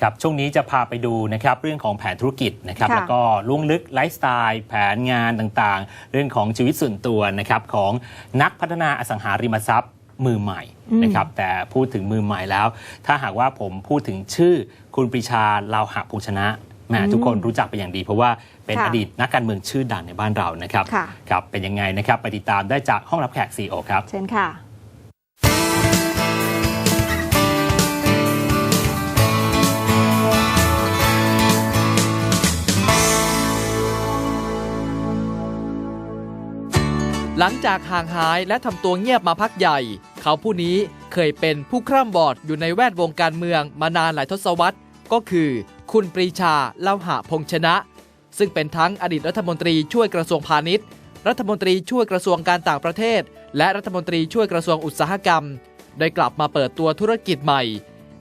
ครับช่วงนี้จะพาไปดูนะครับเรื่องของแผนธุรกิจนะครับค่ะแล้วก็ล่วงลึกไลฟ์สไตล์แผนงานต่างๆ เรื่องของชีวิตส่วนตัวนะครับของนักพัฒนาอสังหาริมทรัพย์มือใหม่อืมนะครับแต่พูดถึงมือใหม่แล้ว ถ้าหากว่าผมพูดถึงชื่อคุณปรีชาลาวหะพงชนะแหมทุกคนรู้จักเป็นอย่างดี เพราะว่าเป็นค่ะอดีตนักการเมืองชื่อดังในบ้านเรานะครับค่ะครับเป็นยังไงนะครับไปติดตามได้จากห้องรับแขกซีโอครับเชิญค่ะ หลังจากห่างหายและทำตัวเงียบมาพักใหญ่ เขาผู้นี้เคยเป็นผู้คร่ำบอดอยู่ในแวดวงการเมืองมานานหลายทศวรรษ ก็คือ คุณปรีชาเล่าหะพงชนะ ซึ่งเป็นทั้งอดีตรัฐมนตรีช่วยกระทรวงพาณิชย์ รัฐมนตรีช่วยกระทรวงการต่างประเทศ และรัฐมนตรีช่วยกระทรวงอุตสาหกรรม ได้กลับมาเปิดตัวธุรกิจใหม่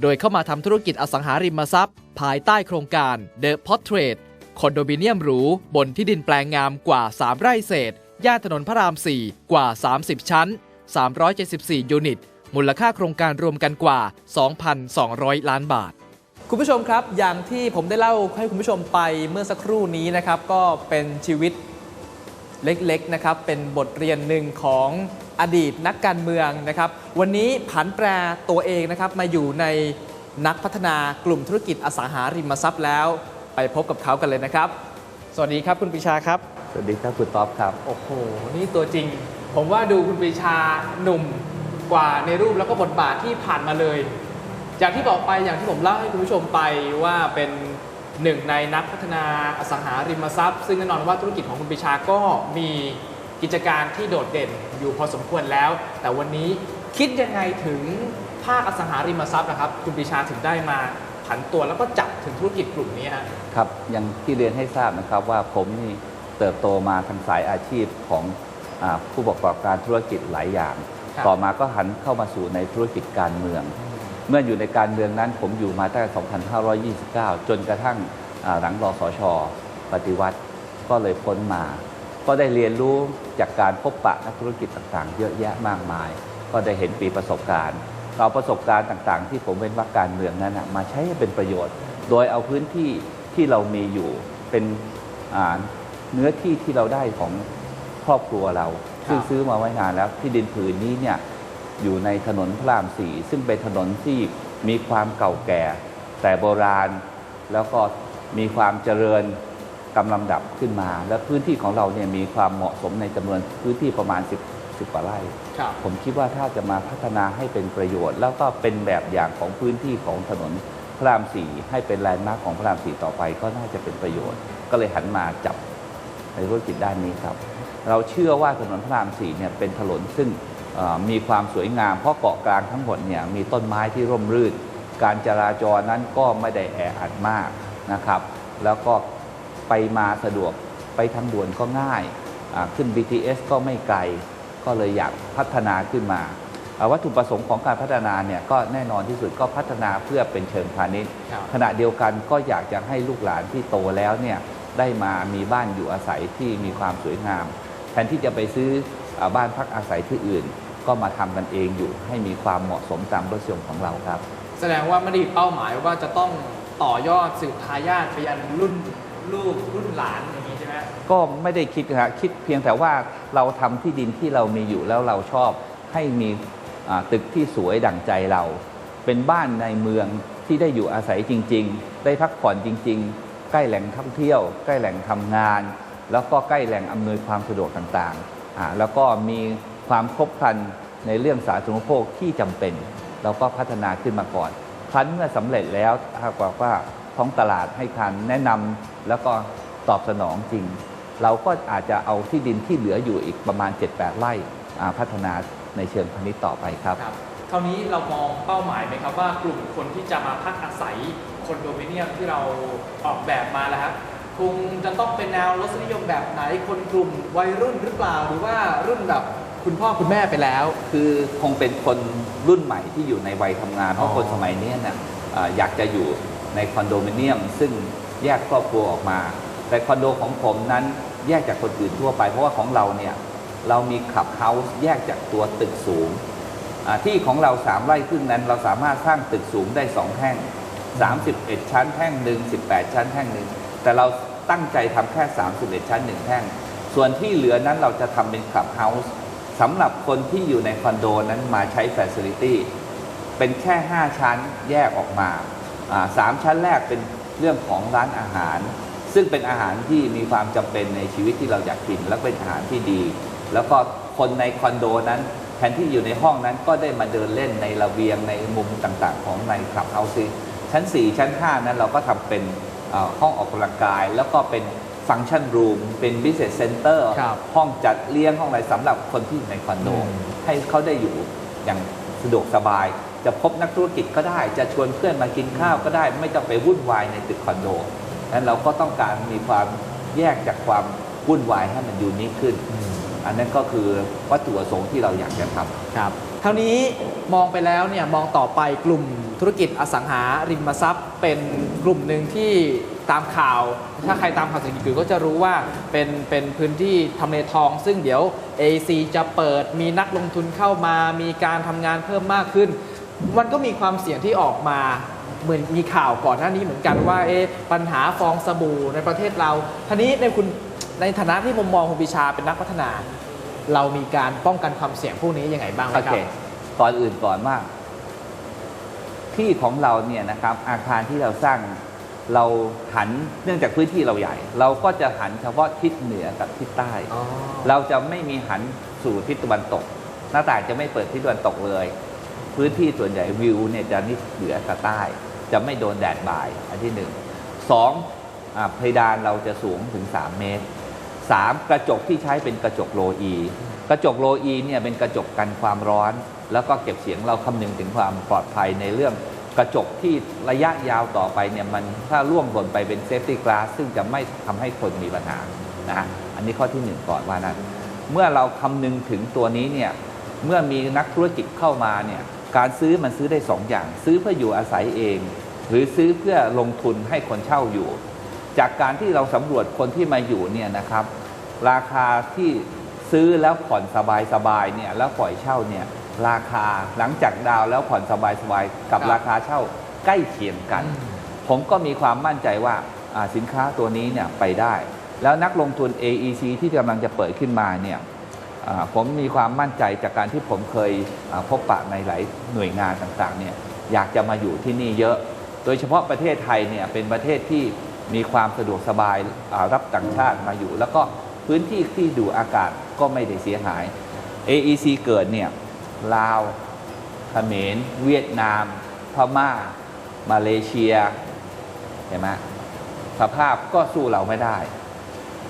โดยเข้ามาทำธุรกิจอสังหาริมทรัพย์ ภายใต้โครงการ The Portrait คอนโดมิเนียมหรูบนที่ดินแปลงงามกว่า 3 ไร่เศษ ย่านถนนพระราม 4 กว่า 30 ชั้น 374 ยูนิต มูลค่าโครงการรวมกันกว่า 2,200 ล้านบาท คุณผู้ชมครับ อย่างที่ผมได้เล่าให้คุณผู้ชมไปเมื่อสักครู่นี้นะครับ ก็เป็นชีวิตเล็กๆนะครับ เป็นบทเรียนหนึ่งของอดีตนักการเมืองนะครับ วันนี้ผันแปรตัวเองนะครับมาอยู่ในนักพัฒนากลุ่มธุรกิจอสังหาริมทรัพย์แล้ว ไปพบกับเขากันเลยนะครับ สวัสดีครับคุณปรีชาครับ สวัสดีครับคุณต๊อบครับ โอ้โห นี่ตัวจริง ผมว่าดูคุณปรีชาหนุ่มกว่าในรูปแล้วก็บทบาทที่ผ่านมาเลย อย่างที่บอกไปอย่างที่ผมเล่าให้คุณผู้ชมไปว่าเป็นหนึ่งในนักพัฒนาอสังหาริมทรัพย์ ซึ่งแน่นอนว่าธุรกิจของคุณปรีชาก็มีกิจการที่โดดเด่นอยู่พอสมควรแล้ว แต่วันนี้คิดยังไงถึงภาคอสังหาริมทรัพย์นะครับ คุณปรีชาถึงได้มาผันตัวแล้วก็จับถึงธุรกิจกลุ่มนี้ฮะครับอย่างที่เรียนให้ทราบนะครับว่าผมนี่ เติบโตมาทางสายอาชีพของอาผู้ประกอบการธุรกิจหลายอย่างครับต่อมาก็หันเข้ามาสู่ในธุรกิจการเมือง เมื่ออยู่ในการเมืองนั้นผมอยู่มาตั้งแต่ 2529 จนกระทั่งอ่าหลังรอสชปฏิวัติก็เลยพ้นมา ก็ได้เรียนรู้จากการพบปะนักธุรกิจต่างๆ เยอะแยะมากมาย ก็ได้เห็นปีประสบการณ์เอาประสบการณ์ต่างๆ ที่ผมเป็นวักการเมืองนั้นนะมาใช้ให้เป็นประโยชน์ โดยเอาพื้นที่ที่เรามีอยู่เป็นอ่า เนื้อที่ที่เราได้ของครอบครัวเรา ซึ่งซื้อมาไว้นานแล้วที่ดินผืนนี้เนี่ยอยู่ในถนนพระรามสี่ซึ่งเป็นถนนที่มีความเก่าแก่ แต่โบราณแล้วก็มีความเจริญกำลำดับขึ้นมา และพื้นที่ของเราเนี่ยมีความเหมาะสมในจำนวนพื้นที่ประมาณ 10 10กว่าไร่ครับผมคิดว่าถ้าจะมาพัฒนาให้เป็นประโยชน์ แล้วก็เป็นแบบอย่างของพื้นที่ของถนนพระรามสี่ให้เป็นแลนด์มาร์คของพระรามสี่ต่อไปก็น่าจะเป็นประโยชน์ ก็เลยหันมาจับ ในธุรกิจด้านนี้ครับ เราเชื่อว่าถนนพระรามสี่เนี่ยเป็นถนนซึ่งเอ่อมีความสวยงาม เพราะเกาะกลางทั้งหมดเนี่ยมีต้นไม้ที่ร่มรื่น การจราจรนั้นก็ไม่ได้แออัดมากนะครับ แล้วก็ไปมาสะดวกไปทางด่วนก็ง่ายอ่าขึ้น BTS ก็ไม่ไกล ก็เลยอยากพัฒนาขึ้นมาอ่าวัตถุประสงค์ของการพัฒนาเนี่ยก็แน่นอนที่สุดก็พัฒนาเพื่อเป็นเชิงพาณิชย์ครับขณะเดียวกันก็อยากจะให้ลูกหลานที่โตแล้วเนี่ย ได้มามีบ้านอยู่อาศัยที่มีความสวยงาม แทนที่จะไปซื้ออาบ้านพักอาศัยที่อื่น ก็มาทำกันเองอยู่ให้มีความเหมาะสมตามรสนิยมของเราครับ แสดงว่าไม่ได้มีเป้าหมายว่าจะต้องต่อยอดสืบทายาทไปยันรุ่นลูกรุ่นหลานอย่างนี้ใช่ไหมก็ไม่ได้คิดนะฮะคิดเพียงแต่ว่าเราทำที่ดินที่เรามีอยู่แล้วเราชอบให้มีอ่าตึกที่สวยดั่งใจเรา เป็นบ้านในเมืองที่ได้อยู่อาศัยจริง ๆ ได้พักผ่อนจริง ๆ ใกล้แหล่งท่องเที่ยว ใกล้แหล่งทำงาน แล้วก็ใกล้แหล่งอำนวยความสะดวกต่างๆอ่าแล้วก็มีความครบครันในเรื่องสาธารณูปโภคที่จำเป็น เราก็พัฒนาขึ้นมาก่อนครั้นเมื่อสำเร็จแล้วถ้ากว่าท้องตลาดให้การแนะนำแล้วก็ตอบสนองจริง เราก็อาจจะเอาที่ดินที่เหลืออยู่อีกประมาณ 7-8 ไร่พัฒนาในเชิงพาณิชย์ต่อไปครับครับ คราวนี้เรามองเป้าหมายไหมครับว่ากลุ่มคนที่จะมาพักอาศัยคอนโดมิเนียมที่เราออกแบบมาแล้วครับคงจะต้องเป็นแนวรสนิยมแบบไหนคนกลุ่มวัยรุ่นหรือเปล่าหรือว่ารุ่นแบบคุณพ่อคุณแม่ไปแล้ว คือคงเป็นคนรุ่นใหม่ที่อยู่ในวัยทำงานเพอ๋ราะอคนสมัยนี้เนี่ยอ่าอยากจะอยู่ในคอนโดมิเนียม ซึ่งแยกครอบครัวออกมา แต่คอนโดของผมนั้นแยกจากคนอื่นทั่วไป เพราะว่าของเราเนี่ยเรามีขับเฮาส์แยกจากตัวตึกสูงอ่า ที่ของเราสามไร่ครึ่งนั้น เราสามารถสร้างตึกสูงได้สองแท่ง31 ชั้นแท่งหนึ่ง18 ชั้นแท่งหนึ่งแต่เราตั้งใจทำแค่ 31 ชั้นหนึ่งแท่ง ส่วนที่เหลือนั้นเราจะทำเป็นคลับเฮาส์สำหรับคนที่อยู่ในคอนโดนั้นมาใช้ Facility เป็นแค่ 5 ชั้นแยกออกมาอ่าสามชั้นแรกเป็นเรื่องของร้านอาหาร ซึ่งเป็นอาหารที่มีความจำเป็นในชีวิตที่เราอยากกิน และเป็นอาหารที่ดี แล้วก็คนในคอนโดนั้น แทนที่อยู่ในห้องนั้นก็ได้มาเดินเล่นในระเบียงในมุมต่างๆ ของในคลับเฮาส์ชั้น 4 ชั้น 5 นั้นเราก็ทำเป็นเอ่อห้องออกกำลังกาย แล้วก็เป็นฟังก์ชันรูมเป็น business center ครับห้องจัดเลี้ยงห้องอะไรสำหรับคนที่อยู่ในคอนโดอืมให้เขาได้อยู่อย่างสะดวกสบาย จะพบนักธุรกิจก็ได้ จะชวนเพื่อนมากินข้าวก็ได้ ไม่ต้องไปวุ่นวายในตึกคอนโดนั้นเราก็ต้องการมีความแยกจากความวุ่นวายให้มันยูนิคขึ้น อันนั้นก็คือวัตถุประสงค์ที่เราอยากจะทำครับคราวนี้มองไปแล้วเนี่ยมองต่อไปกลุ่มธุรกิจอสังหาริมทรัพย์ เป็นกลุ่มหนึ่งที่ตามข่าว ถ้าใครตามข่าวเศรษฐกิจก็จะรู้ว่าเป็นเป็นพื้นที่ทำเลทอง ซึ่งเดี๋ยว AC จะเปิดมีนักลงทุนเข้ามามีการทำงานเพิ่มมากขึ้น มันก็มีความเสี่ยงที่ออกมาเหมือนมีข่าวก่อนหน้านี้เหมือนกันว่าเอ๊ปัญหาฟองสบู่ในประเทศเราทีนี้ในคุณ ในฐานะที่มุมมองคุณปิชาเป็นนักพัฒนา เรามีการป้องกันความเสี่ยงพวกนี้ยังไงบ้างไหมโอครัเคบก่อนอื่นก่อนว่าที่ของเราเนี่ยนะครับ อาคารที่เราสร้างเราหันเนื่องจากพื้นที่เราใหญ่ เราก็จะหันเฉพาะทิศเหนือกับทิศใต้ เราจะไม่มีหันสู่ทิศตะวันตก หน้าต่างจะไม่เปิดทิศตะวันตกเลย พื้นที่ส่วนใหญ่วิวเนี่ยจะนิดเหนือกับใต้ จะไม่โดนแดดบ่าย อันที่หนึ่งสองอ่า เพดานเราจะสูงถึง 3 เมตรสามกระจกที่ใช้เป็นกระจกโลอี กระจกโลอีเนี่ยเป็นกระจกกันความร้อน แล้วก็เก็บเสียงเราคำนึงถึงความปลอดภัยในเรื่องกระจกที่ระยะยาวต่อไปเนี่ยมันถ้าร่วงหล่นไปเป็นเซฟตี้กลาสซึ่งจะไม่ทำให้คนมีปัญหานะฮะอันนี้ข้อที่หนึ่งก่อนว่านั้น เมื่อเราคำนึงถึงตัวนี้เนี่ยเมื่อมีนักธุรกิจเข้ามาเนี่ยการซื้อมันซื้อได้สองอย่าง ซื้อเพื่ออยู่อาศัยเอง หรือซื้อเพื่อลงทุนให้คนเช่าอยู่ จากการที่เราสำรวจคนที่มาอยู่เนี่ยนะครับ ราคาที่ซื้อแล้วผ่อนสบายๆเนี่ยแล้วปล่อยเช่าเนี่ยราคาหลังจากดาวน์แล้วผ่อนสบายๆกับครับราคาเช่าใกล้เคียงกัน ผมก็มีความมั่นใจว่าอ่าสินค้าตัวนี้เนี่ยไปได้ แล้วนักลงทุน AEC ที่กำลังจะเปิดขึ้นมาเนี่ยอ่าผมมีความมั่นใจจากการที่ผมเคยอ่าพบปะในหลายหน่วยงานต่างๆเนี่ยอยากจะมาอยู่ที่นี่เยอะ โดยเฉพาะประเทศไทยเนี่ยเป็นประเทศที่ มีความสะดวกสบายรับต่างชาติมาอยู่ แล้วก็พื้นที่ที่ดูอากาศก็ไม่ได้เสียหาย AEC เกิดเนี่ยลาวเขมรเวียดนาม พม่า มาเลเซียเห็นไหมสภาพก็สู้เราไม่ได้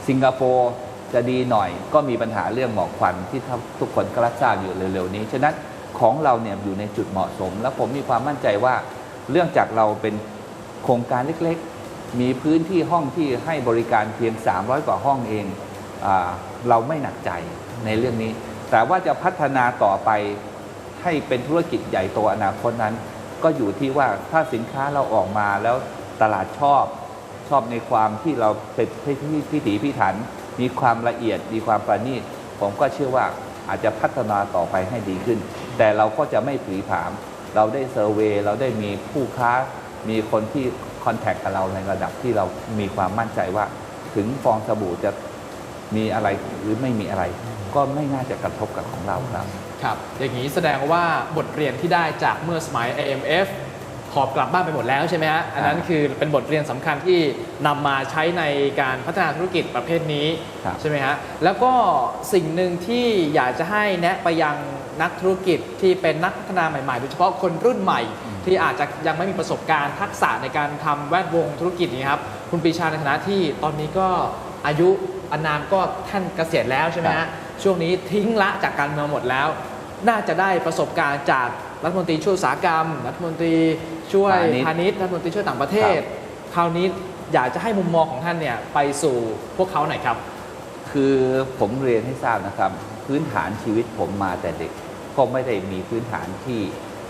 สิงคโปร์จะดีหน่อยก็มีปัญหาเรื่องหมอกควันที่ทุกคนก็รับทราบอยู่เร็วๆนี้ ฉะนั้นของเราเนี่ยอยู่ในจุดเหมาะสม แล้วผมมีความมั่นใจว่าเรื่องจากเราเป็นโครงการเล็กๆ มีพื้นที่ห้องที่ให้บริการเพียง 300 กว่าห้องเองอเราไม่หนักใจในเรื่องนี้ แต่ว่าจะพัฒนาต่อไปให้เป็นธุรกิจใหญ่โตอนาคตนั้น ก็อยู่ที่ว่าถ้าสินค้าเราออกมาแล้วตลาดชอบชอบในความที่เราเป็นพิถีพิถัน มีความละเอียดมีความประณีตผมก็เชื่อว่าอาจจะพัฒนาต่อไปให้ดีขึ้น แต่เราก็จะไม่ผีผาม เราได้เซอร์เวยเราได้มีผู้ค้ามีคนที่ อนแทคกับเราในระดับที่เรามีความมั่นใจว่า ถึงฟองสบู่จะมีอะไรหรือไม่มีอะไร ก็ไม่น่าจะกระทบกับของเราครับ ครับ อย่างนี้แสดงว่าบทเรียนที่ได้จากเมื่อสมัย AMF หอบกลับบ้านไปหมดแล้วใช่ไหมฮะอันนั้นอ่าคือเป็นบทเรียนสำคัญที่นำมาใช้ในการพัฒนาธุรกิจประเภทนี้ครับใช่ไหมฮะแล้วก็สิ่งหนึ่งที่อยากจะให้แนะไปยังนักธุรกิจที่เป็นนักพัฒนาใหม่ๆโดยเฉพาะคนรุ่นใหม่ ที่อาจจะยังไม่มีประสบการณ์ทักษะในการทำแวดวงธุรกิจนี้ครับคุณปรีชาในฐานะที่ตอนนี้ก็อายุอานามก็ท่านเกษียณแล้วใช่ไหมครัฮะบช่วงนี้ทิ้งละจากการเมืองหมดแล้ว น่าจะได้ประสบการณ์จาก รัฐมนตรีช่วยอุตสาหกรรม รัฐมนตรีช่วยพาณิชย์รัฐมนตรีช่วยต่างประเทศ คราวนี้อยากจะให้มุมมองของท่านเนี่ยไปสู่พวกเขาหน่อยครับ คือผมเรียนให้ทราบนะครับ พื้นฐานชีวิตผมมาแต่เด็กก็ไม่ได้มีพื้นฐานที่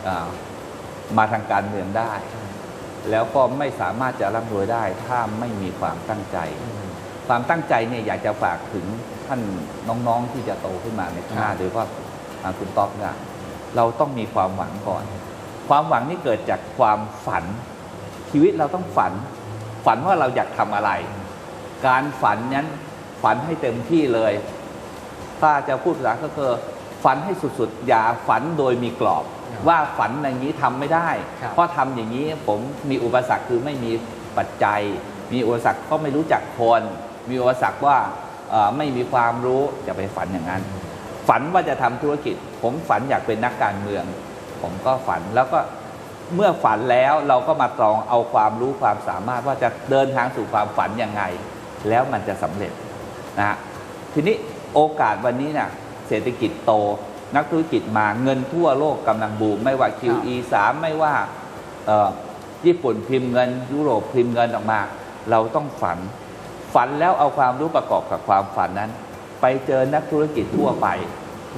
อ่ามาทางการเมืองได้ แล้วก็ไม่สามารถจะร่ำรวยได้ถ้าไม่มีความตั้งใจ ความตั้งใจเนี่ยอยากจะฝากถึงท่านน้องๆที่จะโตขึ้นมาในข้างหน้าครับโดยเฉพาะอ่าคุณต๊อกเนี่ย เราต้องมีความหวังก่อน ความหวังนี่เกิดจากความฝัน ชีวิตเราต้องฝัน ฝันว่าเราอยากทำอะไร การฝันนั้นฝันให้เต็มที่เลย ถ้าจะพูดภาษาก็คือฝันให้สุดๆ อย่าฝันโดยมีกรอบ ว่าฝันอย่างนี้ทำไม่ได้ครับเพราะทำอย่างนี้ผมมีอุปสรรคคือไม่มีปัจจัย มีอุปสรรคก็ไม่รู้จักคน มีอุปสรรคว่าเอ่อไม่มีความรู้จะไปฝันอย่างนั้น ฝันว่าจะทำธุรกิจ ผมฝันอยากเป็นนักการเมือง ผมก็ฝันแล้วก็เมื่อฝันแล้วเราก็มาตรองเอาความรู้ความสามารถว่าจะเดินทางสู่ความฝันยังไง แล้วมันจะสำเร็จนะฮะทีนี้โอกาสวันนี้เนี่ยเศรษฐกิจโต นักธุรกิจมาเงินทั่วโลกกำลังบูมไม่ว่า QE 3 ไม่ว่าเอ่อญี่ปุ่นพิมพ์เงิน ยุโรปพิมพ์เงินออกมา เราต้องฝัน ฝันแล้วเอาความรู้ประกอบกับความฝันนั้น ไปเจอนักธุรกิจทั่วไป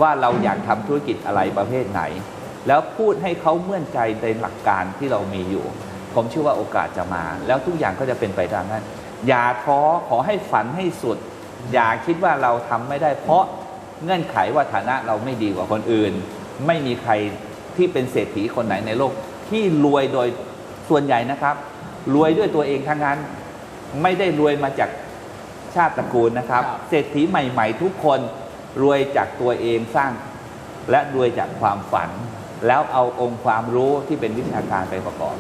ว่าเราอยากทำธุรกิจอะไรประเภทไหน แล้วพูดให้เขาเมื่อนใจในหลักการที่เรามีอยู่ ผมเชื่อว่าโอกาสจะมา แล้วทุกอย่างก็จะเป็นไปตามนั้น อย่าท้อขอให้ฝันให้สุด อย่าคิดว่าเราทำไม่ได้ เพราะเงื่อนไขว่าฐานะเราไม่ดีกว่าคนอื่น ไม่มีใครที่เป็นเศรษฐีคนไหนในโลก ที่รวยโดยส่วนใหญ่นะครับ รวยด้วยตัวเองทั้งนั้น ไม่ได้รวยมาจากชาติตระกูลนะครับครับเศรษฐีใหม่ ๆ ทุกคน รวยจากตัวเองสร้าง และรวยจากความฝัน แล้วเอาองค์ความรู้ที่เป็นวิชาการไปประกอบ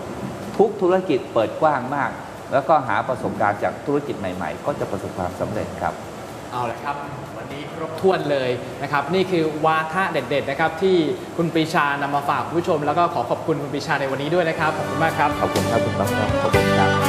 ทุกธุรกิจเปิดกว้างมาก แล้วก็หาประสบการณ์จากธุรกิจใหม่ ๆ ก็จะประสบความสำเร็จครับเอาละครับ วันนี้ครบถ้วนเลยนะครับ นี่คือวาทะเด็ดๆนะครับ ที่คุณปรีชานำมาฝากคุณผู้ชม แล้วก็ขอขอบคุณคุณปรีชาในวันนี้ด้วยนะครับ ขอบคุณมากครับ ขอบคุณครับคุณต้องครับขอบคุณครับ